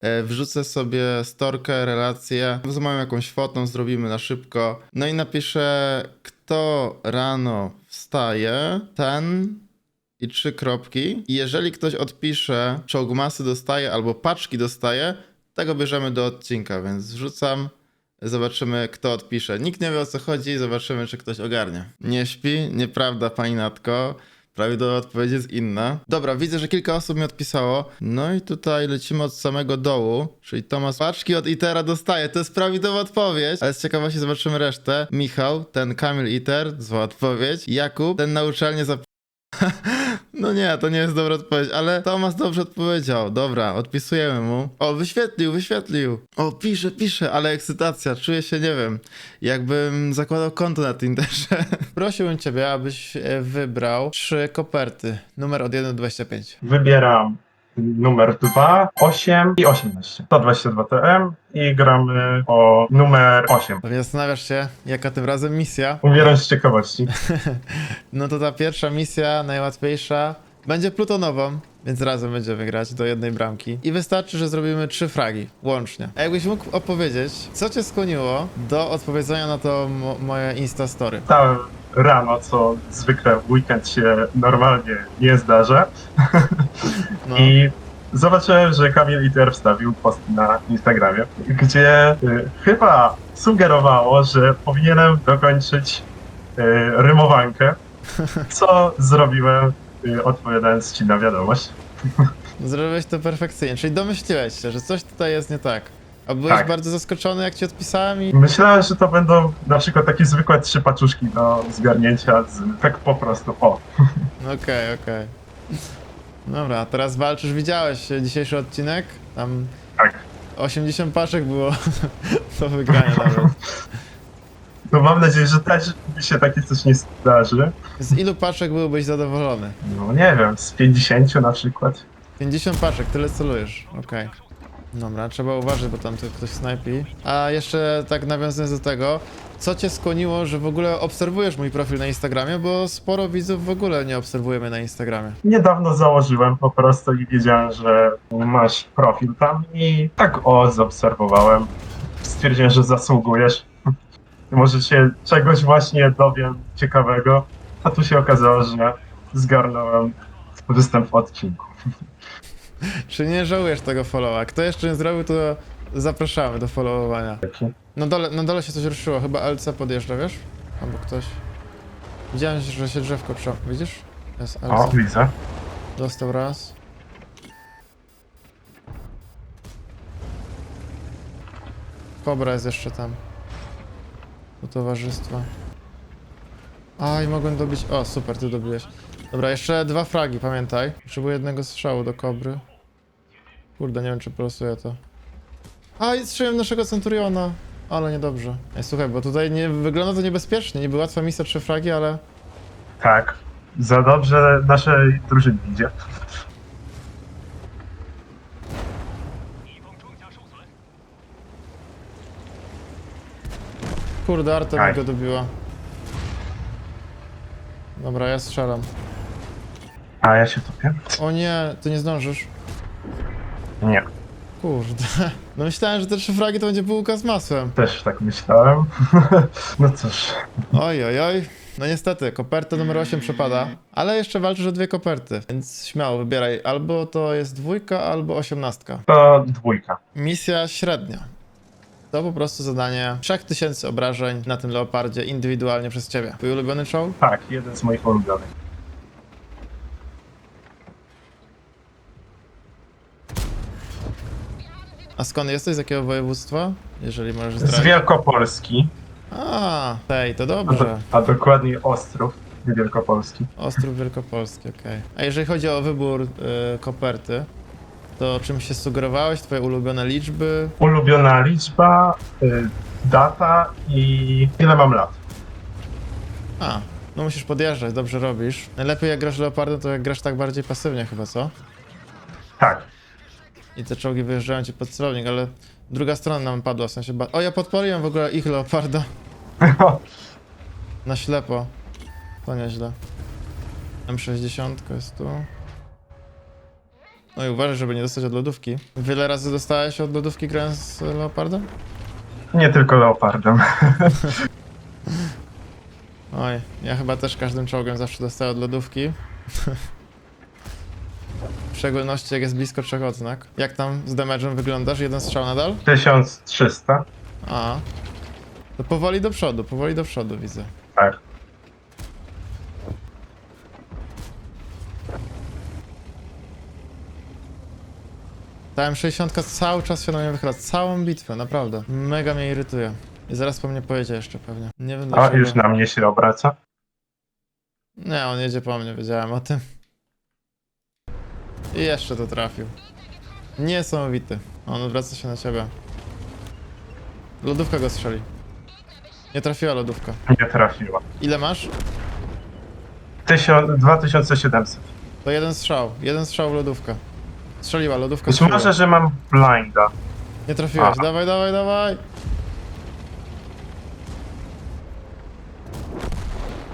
E, Wrzucę sobie storkę, relację, z moją jakąś fotą zrobimy na szybko. No i napiszę, kto rano wstaje, ten i trzy kropki. I jeżeli ktoś odpisze, czołgmasy dostaje albo paczki dostaje, tego bierzemy do odcinka, więc wrzucam. Zobaczymy, kto odpisze. Nikt nie wie o co chodzi, zobaczymy, czy ktoś ogarnie. Nie śpi? Nieprawda, pani Natko. Prawidłowa odpowiedź jest inna. Dobra, widzę, że kilka osób mi odpisało. No i tutaj lecimy od samego dołu, czyli Tomasz paczki od Itera dostaje. To jest prawidłowa odpowiedź, ale z ciekawości zobaczymy resztę. Michał, ten Kamil Iter, zła odpowiedź. Jakub, ten na uczelnię zap... No nie, to nie jest dobra odpowiedź, ale Tomasz dobrze odpowiedział. Dobra, odpisujemy mu. O, wyświetlił, wyświetlił. O, pisze, pisze, ale ekscytacja. Czuję się, nie wiem, jakbym zakładał konto na Tinderze. Prosiłbym ciebie, abyś e, wybrał trzy koperty. Numer od 1 do 25. Wybieram numer 2, 8 i 18. 122 TM i gramy o numer 8. Pewnie zastanawiasz się, jaka tym razem misja. Umieram z ciekawości. No to ta pierwsza misja, najłatwiejsza, będzie plutonową, więc razem będziemy grać do jednej bramki. I wystarczy, że zrobimy trzy fragi łącznie. A jakbyś mógł opowiedzieć, co cię skłoniło do odpowiedzenia na to mo moje Insta Story? Wstałem rano, co zwykle w weekend się normalnie nie zdarza. No, I zobaczyłem, że Kamil Iter wstawił post na Instagramie, gdzie y, chyba sugerowało, że powinienem dokończyć y, rymowankę, co zrobiłem y, odpowiadając ci na wiadomość. zrobiłeś to perfekcyjnie, czyli domyśliłeś się, że coś tutaj jest nie tak. A byłeś Tak. bardzo zaskoczony, jak ci odpisałem i... Myślałem, że to będą na przykład takie zwykłe trzy paczuszki do zgarnięcia, z, tak po prostu, o. Okej, okej. Dobra, a teraz walczysz, widziałeś e, dzisiejszy odcinek? Tam Tak. 80 paczek było do wygrania nawet. No mam nadzieję, że też mi się takie coś nie zdarzy. Z ilu paczek byłbyś zadowolony? No nie wiem, z 50 na przykład. 50 paczek, tyle celujesz. Okej. Dobra, trzeba uważać, bo tam ktoś snajpi. A jeszcze tak nawiązując do tego, co cię skłoniło, że w ogóle obserwujesz mój profil na Instagramie, bo sporo widzów w ogóle nie obserwujemy na Instagramie. Niedawno założyłem po prostu i wiedziałem, że masz profil tam i tak o, zaobserwowałem. Stwierdziłem, że zasługujesz. Może się czegoś właśnie dowiem ciekawego. A tu się okazało, że zgarnąłem występ w odcinku. Czy nie żałujesz tego followa? Kto jeszcze nie zrobił, to zapraszamy do followowania. Na dole, na dole się coś ruszyło, chyba LC podjeżdża, wiesz? Albo ktoś. Widziałem, że się drzewko prze... Widzisz? Jest O, LC. widzę. Dostał raz. Kobra jest jeszcze tam. Do towarzystwa. A, i mogłem dobić... O, super, ty dobiłeś. Dobra, jeszcze dwa fragi, pamiętaj. Potrzebuję jednego strzału do kobry. Kurde, nie wiem, czy prosuję to. A, i strzeliłem naszego Centuriona. Ale niedobrze. Ej, słuchaj, bo tutaj nie wygląda to niebezpiecznie. Niby łatwa misja, trzy fragi, ale... Tak. Za dobrze naszej drużynie idzie. Kurde, Arta mi Aj. go dobiła. Dobra, ja strzelam. A ja się topię? O nie, ty nie zdążysz. Nie. Kurde. No myślałem, że te trzy fragi to będzie bułka z masłem. Też tak myślałem. no cóż. Oj, oj, oj. No niestety, koperta numer 8 przepada, ale jeszcze walczysz o dwie koperty, więc śmiało wybieraj. Albo to jest dwójka, albo osiemnastka. To dwójka. Misja średnia. To po prostu zadanie 3000 obrażeń na tym leopardzie indywidualnie przez ciebie. Twój ulubiony czołg? Tak, jeden z moich ulubionych. A skąd jesteś? Z jakiego województwa? Jeżeli możesz Z zdradzić. Wielkopolski, A, tej, to a, do, dobrze. a dokładniej Ostrów Wielkopolski. Ostrów Wielkopolski, okej. A jeżeli chodzi o wybór y, koperty, to czym się sugerowałeś? Twoje ulubione liczby? Ulubiona liczba, y, data i ile mam lat. A, no musisz podjeżdżać, dobrze robisz. Najlepiej jak grasz Leopardem, to jak grasz tak bardziej pasywnie chyba, co? Tak. I te czołgi wyjeżdżają ci pod celownik, ale druga strona nam padła, w sensie... Ba- o, ja podpaliłem w ogóle ich Leoparda na ślepo. To nieźle. M60 jest tu. No i uważaj, żeby nie dostać od lodówki. Wiele razy dostałeś od lodówki grając z Leopardem? Nie tylko leopardem. Oj, ja chyba też każdym czołgiem zawsze dostaję od lodówki. W szczególności jak jest blisko trzech odznak. Jak tam z damage'em wyglądasz? Jeden strzał nadal? 1300. A. To powoli do przodu, powoli do przodu widzę. Tak. Ta M60 cały czas się na mnie wychyla, całą bitwę, naprawdę. Mega mnie irytuje. I zaraz po mnie pojedzie jeszcze pewnie. Nie wiem A już na mnie się obraca. Nie, on jedzie po mnie, wiedziałem o tym. I jeszcze to trafił. Niesamowity. On odwraca się na ciebie. Lodówka go strzeli. Nie trafiła lodówka. Nie trafiła. Ile masz? 1000, 2700. To jeden strzał. Jeden strzał w lodówkę. Strzeliła, lodówka Być strzeliła. może, że mam blinda. Nie trafiłeś. Aha. Dawaj, dawaj, dawaj.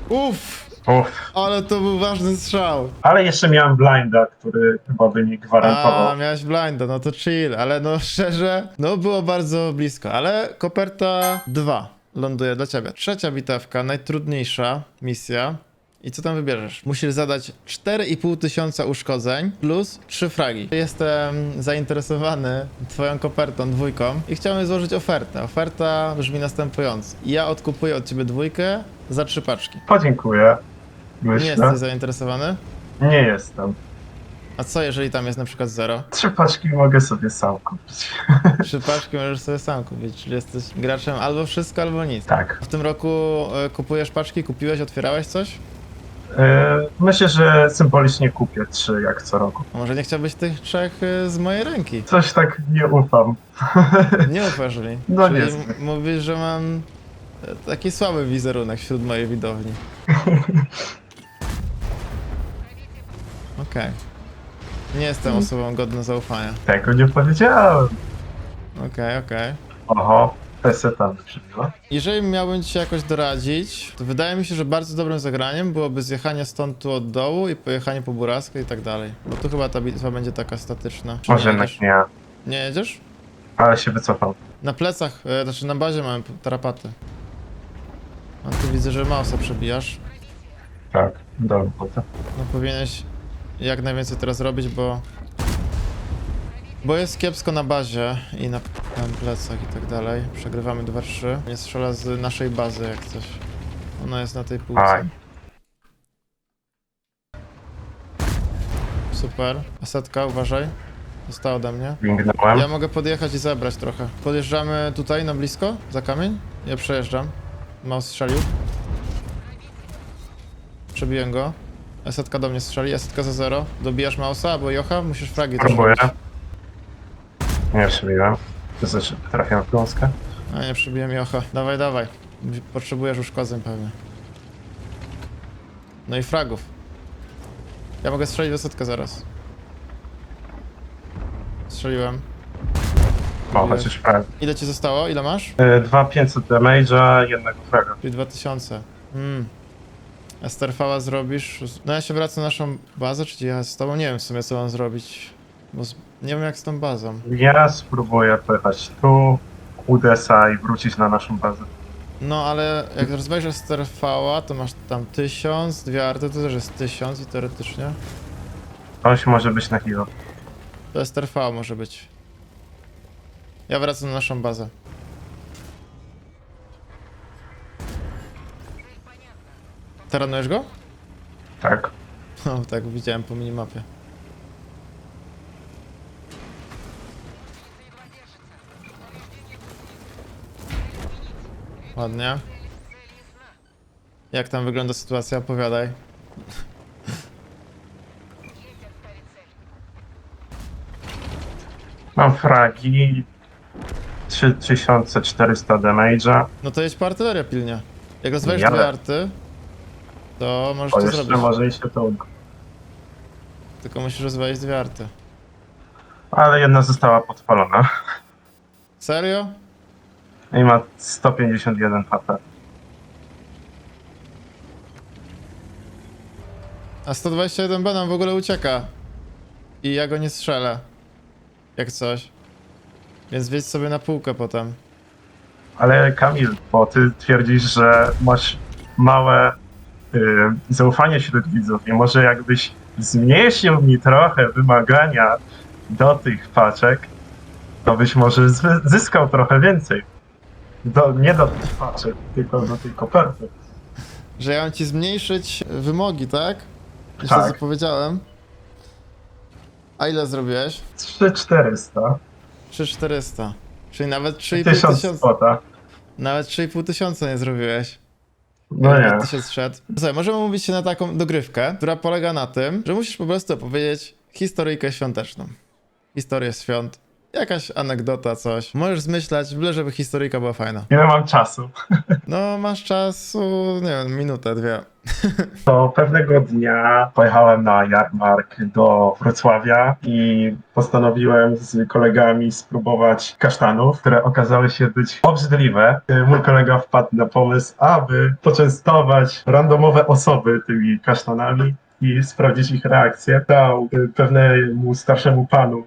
Uff, Uff. ale to był ważny strzał. Ale jeszcze miałem blinda, który chyba by mi A, gwarantował. miałeś blinda, no to chill, ale no szczerze, no było bardzo blisko, ale koperta 2 ląduje dla ciebie. Trzecia bitewka, najtrudniejsza misja. I co tam wybierzesz? Musisz zadać 4,5 tysiąca uszkodzeń plus 3 fragi. Jestem zainteresowany twoją kopertą dwójką i chciałem złożyć ofertę. Oferta brzmi następująco. Ja odkupuję od ciebie dwójkę za trzy paczki. Podziękuję. Nie Myślę. jesteś zainteresowany? Nie jestem. A co jeżeli tam jest na przykład zero? Trzy paczki mogę sobie sam kupić. Trzy paczki możesz sobie sam kupić, czyli jesteś graczem albo wszystko, albo nic. Tak. W tym roku e, kupujesz paczki, kupiłeś, otwierałeś coś? E, Myślę, że symbolicznie kupię trzy jak co roku. A może nie chciałbyś tych trzech e, z mojej ręki? Coś tak nie ufam. Nie ufarzuli. No czyli m- mówisz, że mam e, taki słaby wizerunek wśród mojej widowni. Okej. Nie jestem osobą godną zaufania. Tego nie powiedziałem. Okej, okej. Oho, peseta mi przybiła. Jeżeli miałbym ci jakoś doradzić, to wydaje mi się, że bardzo dobrym zagraniem byłoby zjechanie stąd tu od dołu i pojechanie po buraskę i tak dalej. Bo tu chyba ta bitwa będzie taka statyczna. Czy Może nie jednak jedziesz? nie, Nie jedziesz? ale się wycofał. Na plecach, e, znaczy na bazie mamy p- tarapaty. A tu widzę, że mausa przebijasz. Tak, do roboty. No powinieneś jak najwięcej teraz robić, bo... Bo jest kiepsko na bazie i na, na plecach i tak dalej. Przegrywamy 2-3. Nie strzela z naszej bazy jak coś. Ona jest na tej półce. Super. Asetka, uważaj. Została ode mnie. Wingnąłem. Ja mogę podjechać i zebrać trochę. Podjeżdżamy tutaj na blisko, za kamień. Ja przejeżdżam. Maus strzelił. Przebiłem go. Esetka do mnie strzeli, esetka za zero. Dobijasz Mausa albo Jocha? Musisz fragi też Próbuję. robić. Nie przybiłem. To znaczy trafiam w gąskę. A nie, przebiłem Jocha. Dawaj, dawaj. Potrzebujesz uszkodzeń pewnie. No i fragów. Ja mogę strzelić w esetkę zaraz. Strzeliłem. O, chociaż prawie. Ile ci zostało? Ile masz? E, 2500 damage'a, jednego fraga. Czyli 2000. Hmm. Esterfała zrobisz. No ja się wracam na naszą bazę, czy ja z tobą? Nie wiem w sumie co mam zrobić. Bo z... nie wiem jak z tą bazą. Ja spróbuję pojechać tu, Udesa i wrócić na naszą bazę. No ale jak rozwajesz Esterfała, to masz tam 1000, dwie arty to też jest 1000 i teoretycznie. Ktoś może być na chwilę. To Esterfała może być. Ja wracam na naszą bazę. Taranujesz go? Tak. No tak, widziałem po minimapie. Ładnie. Jak tam wygląda sytuacja? Opowiadaj. Mam fragi. 3400 damage'a. No to jedź po artylerię pilnie. Jak rozwalisz Jadę. dwie arty, to możesz To to jeszcze zrobić. to uda. Tylko musisz rozwalić dwie arty. Ale jedna została podpalona. Serio? I ma 151 HP. A 121B nam w ogóle ucieka. i ja go nie strzelę. Jak coś. Więc wiedź sobie na półkę potem. Ale Kamil, bo ty twierdzisz, że masz małe zaufanie wśród widzów i może jakbyś zmniejszył mi trochę wymagania do tych paczek, to byś może zyskał trochę więcej. Do, nie do tych paczek, tylko do tej koperty. Że ja mam ci zmniejszyć wymogi, tak? Niż Tak. to, co powiedziałem. A ile zrobiłeś? 3400, 3400. Czyli nawet 3,5 1000 tysiąca. spota. Nawet 3,5 tysiąca nie zrobiłeś. No nie. Tysiąc szedł. Słuchaj, możemy mówić się na taką dogrywkę, która polega na tym, że musisz po prostu opowiedzieć historyjkę świąteczną. Historię świąt. Jakaś anegdota, coś. Możesz zmyślać, byle żeby historyjka była fajna. Ile mam czasu? No, masz czasu, nie wiem, minutę, dwie. To pewnego dnia pojechałem na jarmark do Wrocławia i postanowiłem z kolegami spróbować kasztanów, które okazały się być obrzydliwe. Mój kolega wpadł na pomysł, aby poczęstować randomowe osoby tymi kasztanami i sprawdzić ich reakcję. Dał y, pewnemu starszemu panu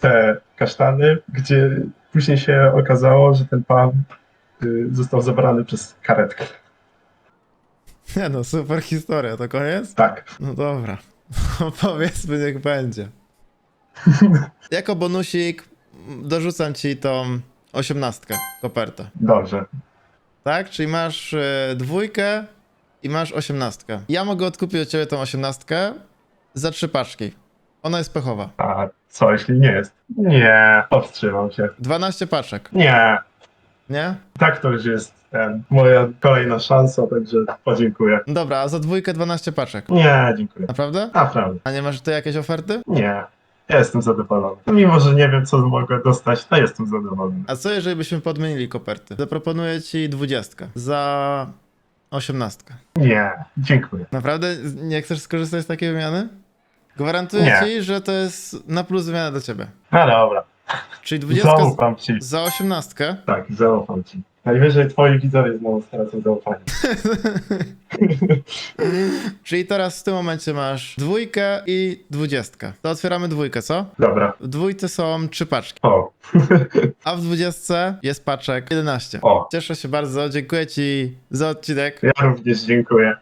te kasztany, gdzie później się okazało, że ten pan y, został zabrany przez karetkę. Nie no, super historia, to koniec? Tak. No dobra. Powiedzmy, niech będzie. Jako bonusik dorzucam ci tą osiemnastkę, kopertę. Dobrze. Tak? Czyli masz e, dwójkę i masz osiemnastkę. Ja mogę odkupić od ciebie tą osiemnastkę za trzy paczki. Ona jest pechowa. A co jeśli nie jest? Nie, powstrzymam się. 12 paczek, Nie, nie? tak to już jest em, moja kolejna szansa, także podziękuję. Dobra, a za dwójkę 12 paczek. Nie, dziękuję. Naprawdę? Naprawdę, A nie masz tu jakieś oferty? nie. Ja jestem zadowolony. Mimo, że nie wiem, co mogę dostać, to jestem zadowolony. A co jeżeli byśmy podmienili koperty? Zaproponuję ci dwudziestkę za osiemnastkę. Nie, dziękuję. Naprawdę nie chcesz skorzystać z takiej wymiany? Gwarantuję Nie. ci, że to jest na plus wymiana do ciebie. No dobra, Czyli 20 z- zaufam ci. za osiemnastkę. Tak, zaufam ci. Najwyżej twoi widzowie znowu stracą zaufanie. Czyli teraz w tym momencie masz dwójkę i dwudziestkę. To otwieramy dwójkę, co? Dobra. W dwójce są trzy paczki, O, a w dwudziestce jest paczek 11. o. Cieszę się bardzo, dziękuję ci za odcinek. Ja również dziękuję.